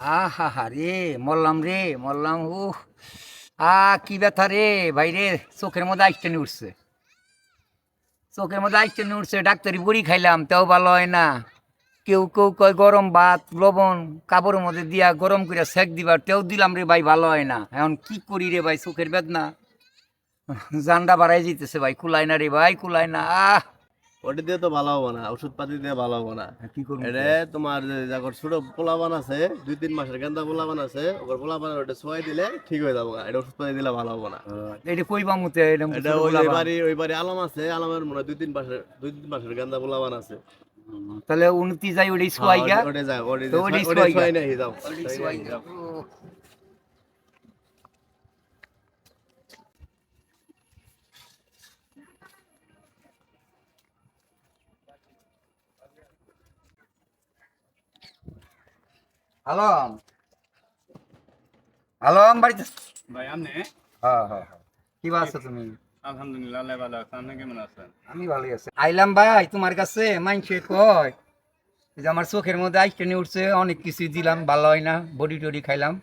আহা হা রে, মরলাম রে, মরলাম ও আ, কি ব্যথা রে ভাই রে চোখের মধ্যে আইসটেনে উঠছে। চোখের মধ্যে আইসটেনে উঠছে, ডাক্তারি বড়ি খাইলাম, তাও ভালো হয় না। কেউ কেউ কয়, গরম ভাত, লবণ, কাপড়ের মধ্যে দিয়া গরম করে সেক দিবার, তেও দিলাম রে ভাই, ভালো হয় না। এখন কি করি রে ভাই, চোখের বেদনা। জান্ডা বাড়াই যেতেছে ভাই কুলাই না রে ভাই কুলাই না, আহ। ওটা দিয়ে তো ভালো হব না ওষুধ পাতি দিয়ে ভালো হব না। কি করব এটা তোমার যাকর ছোট পোলাবান আছে দুই তিন মাসের গেন্দা পোলাবান আছে ওর পোলাবান ওটা সোয়াই দিলে ঠিক হয়ে যাব এটা ওষুধ পাতি দিলে ভালো হব না। এটা কইবা মুতে এটা এটা ওই বাড়ি ওই বাড়ি আলম আছে আলমের মনে দুই তিন মাসের দুই তিন মাসের গেন্দা পোলাবান আছে। তাহলে উন্নতি যাই ওটা সোয়াই গা? ওটা যায় ওটাই ওটা সোয়াই নাই যাও। বাড়িতে? ভাই আপনি? হ্যাঁ হ্যাঁ হ্যাঁ। কি আছো তুমি? আলহামদুলিল্লাহ আল্লাহ ভালো আছেন আপনি কেমন আছেন? আমি ভালোই আছি। আইলাম ভাই তোমার কাছে মাইনসে কয় যে আমার চোখের মধ্যে আইসটেনে উঠছে অনেক কিছু দিলাম ভালো হয় না বডি টডি খাইলাম।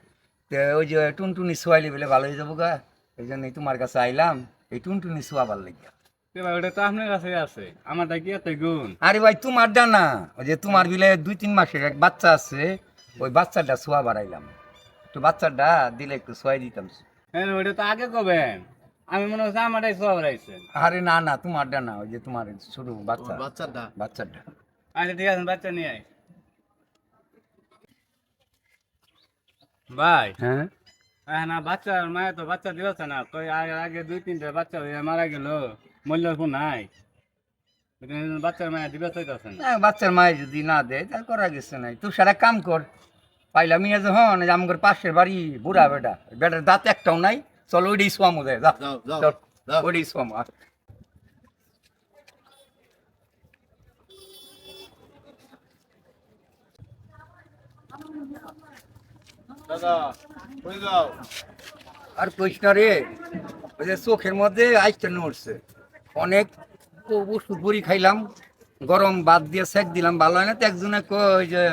তো ওই যে টুনটুনি সোয়াইলে বলে ভালো হয়ে যাব গা। এই জন্যই তোমার কাছে আইলাম এই টুনটুনি সোয়া ভালো লাগে ওটা তো আপনার কাছে আছে। আমারটা কি এত গুণ? আরে ভাই তোমার না। ওই যে তোমার বিলে দুই তিন মাসের এক বাচ্চা আছে ওই বাচ্চাটা সোয়া বাড়াইলাম। তো বাচ্চাটা দিলে একটু সোয়াই দিতাম। হ্যাঁ ওটা তো আগে কবেন আমি মনে হচ্ছে আমারটাই সব রাইছেন আরে না না তোমার না ওই যে তোমার ছোট বাচ্চা। বাচ্চাটা? বাচ্চাটা। আচ্ছা ঠিক আছে বাচ্চা নিয়ে আয়। ভাই। হ্যাঁ? হ্যাঁ না বাচ্চা মায়ে তো বাচ্চা দিয়েছে না। কই আগে আগে দুই তিনটে বাচ্চা হয়ে মারা গেল। মূল্য নাই। বাচ্চার মায়া দিবে চাইতেছে হ্যাঁ, বাচ্চার মায়ে যদি না দেয় তাহলে করা গেছে নাই। তুই সারা কাম কর। যখন এই আমার পাশের বাড়ি বুড়া বেটা বেটার দাঁত একটাও নাই। চল ওইটাই সোয়ামো। ওইটাই সোয়ামো আয়। দাদা কই যাও? আর না রে ওই যে চোখের মধ্যে আইসটা নড়ছে। অনেক ওষুধ বড়ি খাইলাম, গরম বাদ দিয়ে সেক দিলাম, ভালো হয় না তো একজনে ওই যে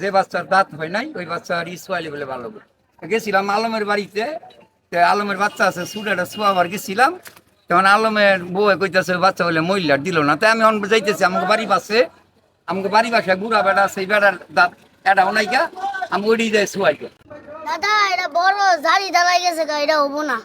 যে বাচ্চার দাঁত হয় নাই, ওই বাচ্চার ইসওয়ালি বলে ভালো গেছিলাম আলমের বাড়িতে, তো আলমের বাচ্চা আছে সুরাটা শোয়াবার গেছিলাম, তখন আলমের বউ কইতেছে, বাচ্চা বলে মহিলার দিল না। তাই আমি অন যাইতেছি, আমাকে বাড়ি পাশে, আমাকে বাড়ি পাশে গুড়া বেড়া সেই বেড়ার দাঁত এটা নাই গা, আমি ওইটাই যাই শোয়াই দাদা, এটা বড় জারি দাঁড়াই গেছে এটা হব না।